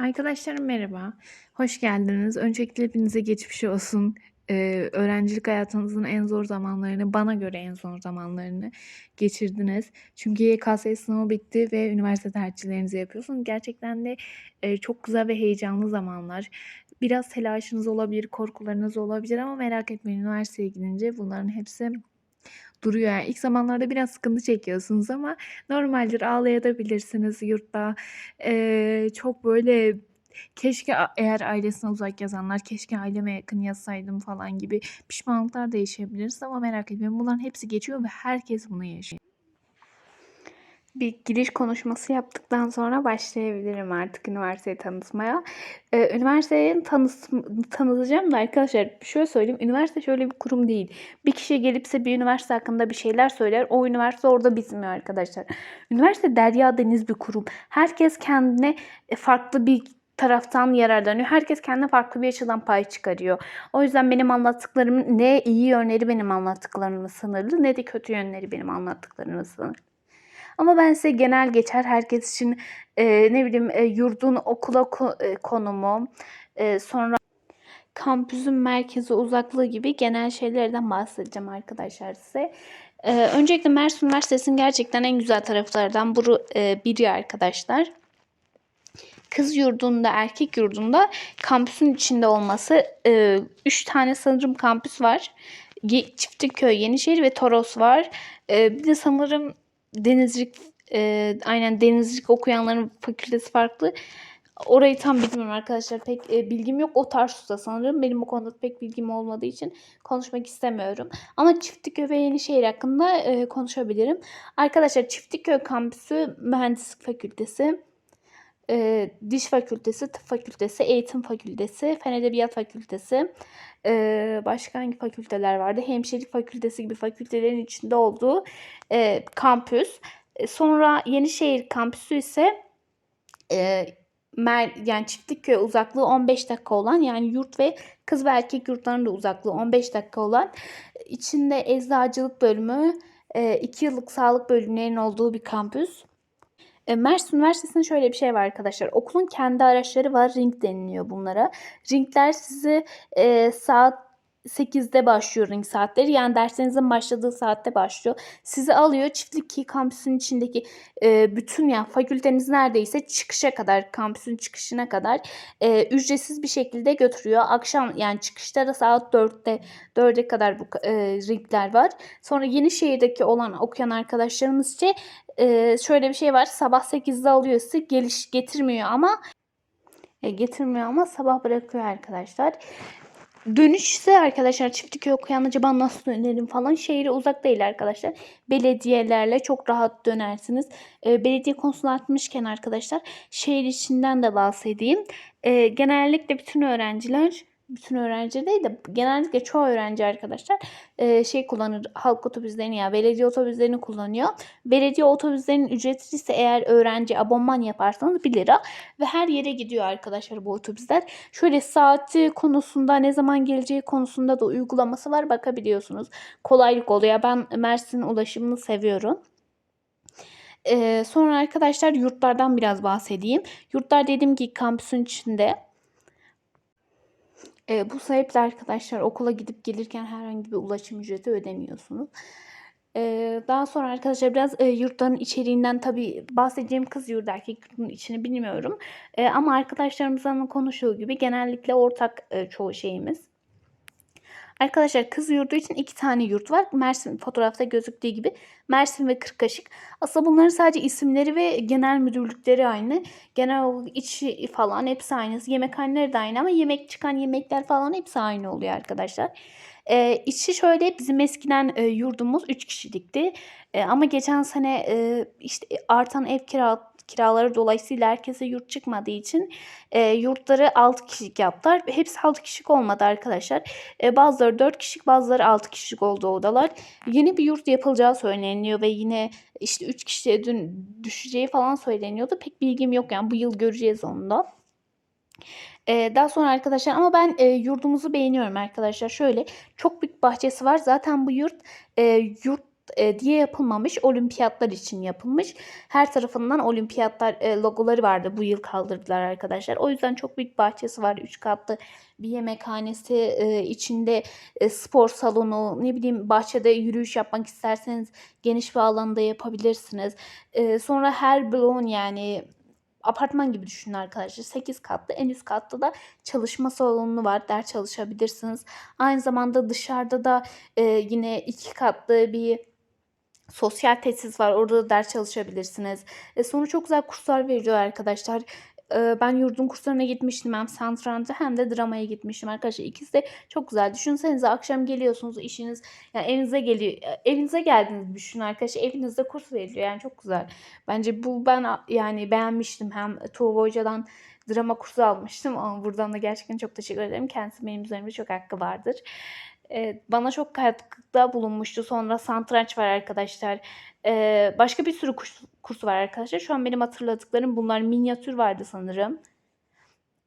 Arkadaşlarım merhaba, hoş geldiniz. Öncelikle hepinize geçmiş olsun. Eee, öğrencilik hayatınızın en zor zamanlarını, bana göre en zor zamanlarını geçirdiniz. Çünkü YKS sınavı bitti ve üniversite tercihlerinizi yapıyorsunuz. Gerçekten de eee, çok güzel ve heyecanlı zamanlar. Biraz telaşınız olabilir, korkularınız olabilir ama merak etmeyin üniversiteye gidince bunların hepsi duruyor. Yani ilk zamanlarda biraz sıkıntı çekiyorsunuz ama normaldir ağlayabilirsiniz yurtta. Eee, çok böyle keşke eğer ailesine uzak yazanlar, keşke aileme yakın yazsaydım falan gibi pişmanlıklar da yaşayabiliriz ama merak etmeyin bunların hepsi geçiyor ve herkes bunu yaşıyor. Bir giriş konuşması yaptıktan sonra başlayabilirim artık üniversiteyi tanıtmaya. Eee, üniversiteyi tanıt tanıtacağım da arkadaşlar şöyle söyleyeyim, üniversite şöyle bir kurum değil. Bir kişi gelip size bir üniversite hakkında bir şeyler söyler, o üniversite orada bitmiyor arkadaşlar. Üniversite derya deniz bir kurum. Herkes kendine e, farklı bir taraftan yararlanıyor. Herkes kendine farklı bir açıdan pay çıkarıyor. O yüzden benim anlattıklarımın ne iyi yönleri benim anlattıklarımın sınırlı ne de kötü yönleri benim anlattıklarımın sınırlı. Ama ben size genel geçer herkes için e, ne bileyim e, yurdun okula ko- e, konumu, e, sonra kampüsün merkezi uzaklığı gibi genel şeylerden bahsedeceğim arkadaşlar size. E, öncelikle Mersin Üniversitesi'nin gerçekten en güzel taraflardan biri, e, biri arkadaşlar. Kız yurdunda, erkek yurdunda kampüsün içinde olması. 3 tane sanırım kampüs var. Çiftlikköy, Yenişehir ve Toros var. E, bir de sanırım Denizcilik, e, aynen denizcilik okuyanların fakültesi farklı. Orayı tam bilmiyorum arkadaşlar. Pek e, bilgim yok. O Tarsus'ta sanırım. Benim o konuda pek bilgim olmadığı için konuşmak istemiyorum. Ama Çiftlikköy ve Yenişehir hakkında e, konuşabilirim. Arkadaşlar Çiftlikköy kampüsü mühendislik fakültesi. E, diş fakültesi, tıp fakültesi, eğitim fakültesi, fen edebiyat fakültesi, e, başka hangi fakülteler vardı? Hemşirelik fakültesi gibi fakültelerin içinde olduğu e, kampüs. E, sonra Yenişehir kampüsü ise e, mer yani Çiftlikköy uzaklığı 15 dakika olan yani yurt ve kız ve erkek yurtlarının da uzaklığı 15 dakika olan içinde eczacılık bölümü, 2 yıllık sağlık bölümlerinin olduğu bir kampüs. E, Mersin Üniversitesi'nde şöyle bir şey var arkadaşlar. Okulun kendi araçları var. Ring deniliyor bunlara. Ringler sizi e, saat 8'de başlıyor ring saatleri. Yani derslerinizin başladığı saatte başlıyor. Sizi alıyor Çiftlik kampüsün içindeki e, bütün yani fakülteniz neredeyse çıkışa kadar, kampüsün çıkışına kadar e, ücretsiz bir şekilde götürüyor. Akşam yani çıkışta da saat 4'te 4'e kadar bu e, ringler var. Sonra Yenişehir'deki olan okuyan arkadaşlarımız için e, şöyle bir şey var. Sabah 8'de alıyor. Geliş getirmiyor ama e, getirmiyor ama sabah bırakıyor arkadaşlar. Dönüş ise arkadaşlar çiftlik okuyan acaba nasıl dönerim falan şehire uzak değil arkadaşlar. Belediyelerle çok rahat dönersiniz. E, belediye konusunu atmışken arkadaşlar şehir içinden de bahsedeyim. E, genellikle bütün öğrenciler bütün öğrenci değil de genellikle çoğu öğrenci arkadaşlar e, şey kullanır halk otobüslerini ya belediye otobüslerini kullanıyor. Belediye otobüslerinin ücreti ise eğer öğrenci abonman yaparsanız 1 lira ve her yere gidiyor arkadaşlar bu otobüsler. Şöyle saati konusunda ne zaman geleceği konusunda da uygulaması var bakabiliyorsunuz. Kolaylık oluyor. Ben Mersin ulaşımını seviyorum. Ee, sonra arkadaşlar yurtlardan biraz bahsedeyim. Yurtlar dediğim ki kampüsün içinde e, bu sebeple arkadaşlar okula gidip gelirken herhangi bir ulaşım ücreti ödemiyorsunuz. E, daha sonra arkadaşlar biraz e, yurtların içeriğinden tabi bahsedeceğim kız yurdu erkek yurdunun içini bilmiyorum. E, ama arkadaşlarımızın konuştuğu gibi genellikle ortak e, çoğu şeyimiz. Arkadaşlar kız yurdu için iki tane yurt var. Mersin fotoğrafta gözüktüğü gibi Mersin ve Kırkaşık. Aslında bunların sadece isimleri ve genel müdürlükleri aynı. Genel içi falan hepsi aynı. Yemekhaneleri de aynı ama yemek çıkan yemekler falan hepsi aynı oluyor arkadaşlar. Ee, içi şöyle bizim eskiden e, yurdumuz 3 kişilikti. E, ama geçen sene e, işte artan ev kira kiraları dolayısıyla herkese yurt çıkmadığı için e, yurtları 6 kişilik yaptılar. Hepsi 6 kişilik olmadı arkadaşlar. E, bazıları 4 kişilik bazıları 6 kişilik oldu odalar. Yeni bir yurt yapılacağı söyleniyor ve yine işte 3 kişiye dün düşeceği falan söyleniyordu. Pek bilgim yok yani bu yıl göreceğiz onu da. Ee, daha sonra arkadaşlar ama ben e, yurdumuzu beğeniyorum arkadaşlar. Şöyle çok büyük bahçesi var. Zaten bu yurt e, yurt e, diye yapılmamış. Olimpiyatlar için yapılmış. Her tarafından olimpiyatlar e, logoları vardı. Bu yıl kaldırdılar arkadaşlar. O yüzden çok büyük bahçesi var. Üç katlı bir yemekhanesi e, içinde e, spor salonu ne bileyim bahçede yürüyüş yapmak isterseniz geniş bir alanda yapabilirsiniz. E, sonra her bloğun yani apartman gibi düşünün arkadaşlar. 8 katlı. En üst katta da çalışma salonu var. Ders çalışabilirsiniz. Aynı zamanda dışarıda da e, yine iki katlı bir sosyal tesis var. Orada da ders çalışabilirsiniz. E, sonra çok güzel kurslar veriliyor arkadaşlar. E, ben yurdun kurslarına gitmiştim. Hem satranca hem de dramaya gitmiştim arkadaşlar. İkisi de çok güzel. Düşünsenize akşam geliyorsunuz işiniz yani evinize geliyor. Evinize geldiğinizi düşünün arkadaşlar. Evinizde kurs veriliyor. Yani çok güzel. Bence bu ben yani beğenmiştim. Hem Tuğba Hoca'dan drama kursu almıştım. Ama buradan da gerçekten çok teşekkür ederim. Kendisi benim üzerimde çok hakkı vardır. Ee, bana çok katkıda bulunmuştu. Sonra satranç var arkadaşlar. Ee, başka bir sürü kurs, kursu var arkadaşlar. Şu an benim hatırladıklarım bunlar minyatür vardı sanırım.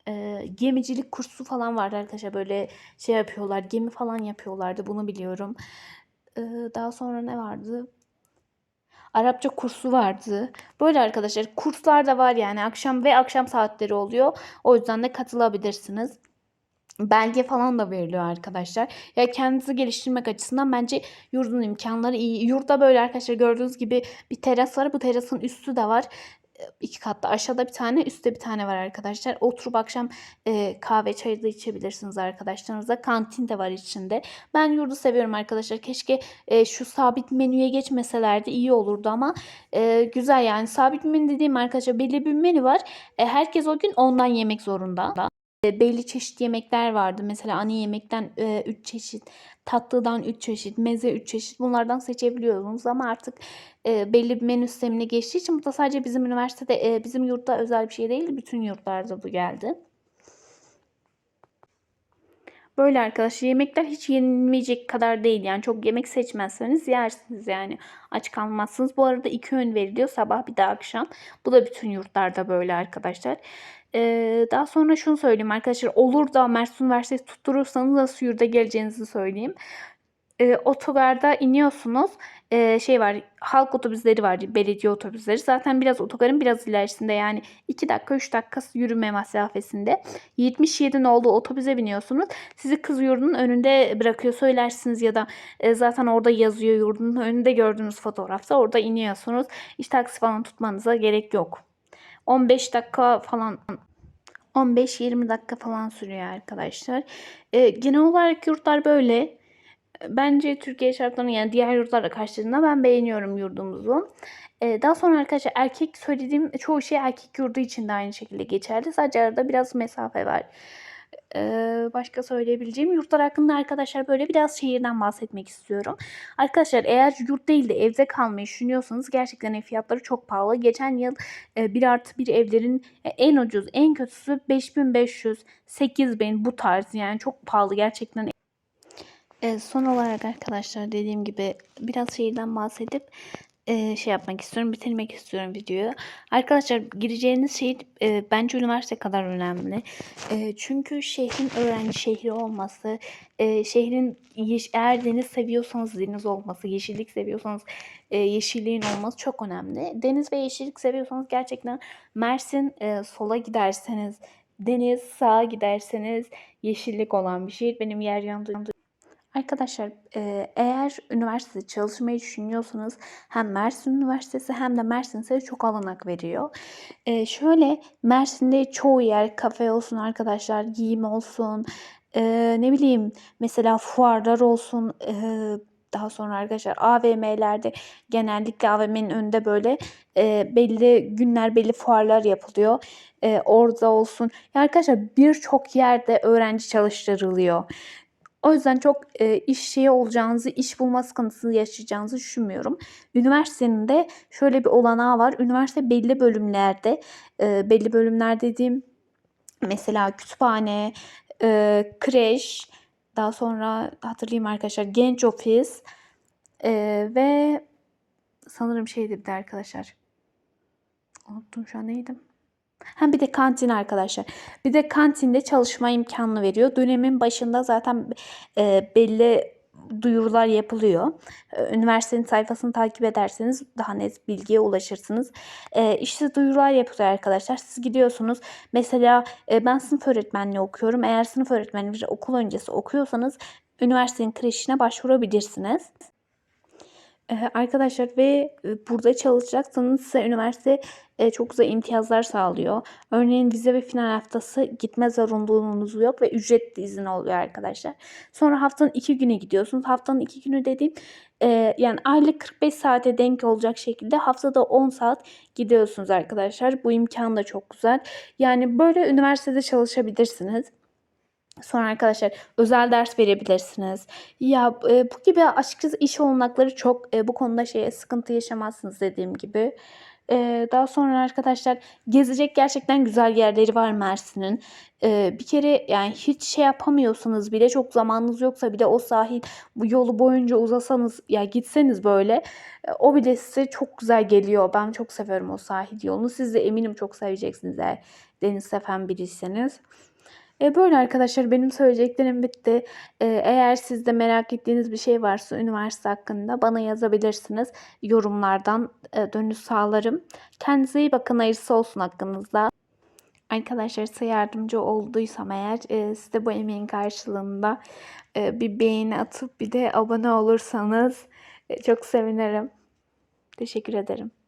Ee, gemicilik kursu falan vardı arkadaşlar. Böyle şey yapıyorlar. Gemi falan yapıyorlardı. Bunu biliyorum. Ee, daha sonra ne vardı? Arapça kursu vardı. Böyle arkadaşlar kurslar da var yani akşam ve akşam saatleri oluyor. O yüzden de katılabilirsiniz. Belge falan da veriliyor arkadaşlar. Ya kendinizi geliştirmek açısından bence yurdun imkanları iyi. Yurtta böyle arkadaşlar gördüğünüz gibi bir teras var. Bu terasın üstü de var. E, iki katlı aşağıda bir tane üstte bir tane var arkadaşlar. Oturup akşam e, kahve çayı da içebilirsiniz arkadaşlarınızla. Kantin de var içinde. Ben yurdu seviyorum arkadaşlar. Keşke e, şu sabit menüye geçmeselerdi iyi olurdu ama e, güzel yani. Sabit menü dediğim arkadaşlar belli bir menü var. E, herkes o gün ondan yemek zorunda. E, belli çeşit yemekler vardı. Mesela ana yemekten 3 çeşit, tatlıdan 3 çeşit, meze 3 çeşit bunlardan seçebiliyordunuz ama artık e, belli bir menü sistemine geçtiği için bu da sadece bizim üniversitede, e, bizim yurtta özel bir şey değil. Bütün yurtlarda bu geldi. Böyle arkadaşlar yemekler hiç yenilmeyecek kadar değil. Yani çok yemek seçmezseniz yersiniz yani. Aç kalmazsınız. Bu arada iki öğün veriliyor. Sabah bir de akşam. Bu da bütün yurtlarda böyle arkadaşlar. Ee, daha sonra şunu söyleyeyim arkadaşlar. Olur da Mersin Üniversitesi tutturursanız nasıl yurda geleceğinizi söyleyeyim. Ee, otogarda iniyorsunuz. Ee, şey var halk otobüsleri var belediye otobüsleri. Zaten biraz otogarın biraz ilerisinde yani 2 dakika 3 dakika yürüme mesafesinde. 77 nolu otobüse biniyorsunuz. Sizi kız yurdunun önünde bırakıyor söylersiniz ya da e, zaten orada yazıyor yurdunun önünde gördüğünüz fotoğrafta orada iniyorsunuz. Hiç taksi falan tutmanıza gerek yok. 15 dakika falan 15-20 dakika falan sürüyor arkadaşlar. E, genel olarak yurtlar böyle. Bence Türkiye şartlarını yani diğer yurtlarla karşıladığında ben beğeniyorum yurdumuzu. E, daha sonra arkadaşlar erkek söylediğim çoğu şey erkek yurdu için de aynı şekilde geçerli. Sadece arada biraz mesafe var. Ee, başka söyleyebileceğim yurtlar hakkında arkadaşlar böyle biraz şehirden bahsetmek istiyorum. Arkadaşlar eğer yurt değil de evde kalmayı düşünüyorsanız gerçekten fiyatları çok pahalı. Geçen yıl e, 1 artı 1 evlerin e, en ucuz en kötüsü 5500 8000 bu tarz yani çok pahalı gerçekten. E, son olarak arkadaşlar dediğim gibi biraz şehirden bahsedip e, şey yapmak istiyorum, bitirmek istiyorum videoyu. Arkadaşlar gireceğiniz şehir e, bence üniversite kadar önemli. E, çünkü şehrin öğrenci şehri olması, e, şehrin eğer deniz seviyorsanız deniz olması, yeşillik seviyorsanız e, yeşilliğin olması çok önemli. Deniz ve yeşillik seviyorsanız gerçekten Mersin e, sola giderseniz deniz, sağa giderseniz yeşillik olan bir şehir. Benim yer yandı Arkadaşlar e, eğer üniversitede çalışmayı düşünüyorsanız hem Mersin Üniversitesi hem de Mersin size çok alanak veriyor. E, şöyle Mersin'de çoğu yer kafe olsun arkadaşlar giyim olsun e, ne bileyim mesela fuarlar olsun e, daha sonra arkadaşlar AVM'lerde genellikle AVM'nin önünde böyle e, belli günler belli fuarlar yapılıyor. E, orada olsun. Ya arkadaşlar birçok yerde öğrenci çalıştırılıyor. O yüzden çok e, iş şeyi olacağınızı, iş bulma sıkıntısı yaşayacağınızı düşünmüyorum. Üniversitenin de şöyle bir olanağı var. Üniversite belli bölümlerde, e, belli bölümler dediğim mesela kütüphane, e, kreş, daha sonra hatırlayayım arkadaşlar genç ofis e, ve sanırım şeydi bir de arkadaşlar. Unuttum şu an neydim? Hem bir de kantin arkadaşlar. Bir de kantinde çalışma imkanı veriyor. Dönemin başında zaten e, belli duyurular yapılıyor. Ee, Üniversitenin sayfasını takip ederseniz daha net bilgiye ulaşırsınız. Ee, işte duyurular yapılıyor arkadaşlar. Siz gidiyorsunuz. Mesela e, ben sınıf öğretmenliği okuyorum. Eğer sınıf öğretmenliği okul öncesi okuyorsanız üniversitenin kreşine başvurabilirsiniz. Ee, arkadaşlar ve e, burada çalışacaksanız size üniversite e, çok güzel imtiyazlar sağlıyor. Örneğin vize ve final haftası gitme zorunluluğunuz yok ve ücretli izin oluyor arkadaşlar. Sonra haftanın iki günü gidiyorsunuz. Haftanın iki günü dediğim e, yani aylık 45 saate denk olacak şekilde haftada 10 saat gidiyorsunuz arkadaşlar. Bu imkan da çok güzel. Yani böyle üniversitede çalışabilirsiniz. Sonra arkadaşlar özel ders verebilirsiniz. Ya e, bu gibi açıkçası iş olanakları çok e, bu konuda şeye sıkıntı yaşamazsınız dediğim gibi. E, daha sonra arkadaşlar gezecek gerçekten güzel yerleri var Mersin'in. E, bir kere yani hiç şey yapamıyorsanız bile çok zamanınız yoksa bile o sahil bu yolu boyunca uzasanız ya gitseniz böyle e, o bile size çok güzel geliyor. Ben çok seviyorum o sahil yolunu. Siz de eminim çok seveceksiniz eğer deniz seven biriyseniz. E, böyle arkadaşlar benim söyleyeceklerim bitti. E, eğer sizde merak ettiğiniz bir şey varsa üniversite hakkında bana yazabilirsiniz. Yorumlardan e, dönüş sağlarım. Kendinize iyi bakın. Hayırlısı olsun hakkınızda. Arkadaşlar size yardımcı olduysam eğer e, size bu emeğin karşılığında e, bir beğeni atıp bir de abone olursanız e, çok sevinirim. Teşekkür ederim.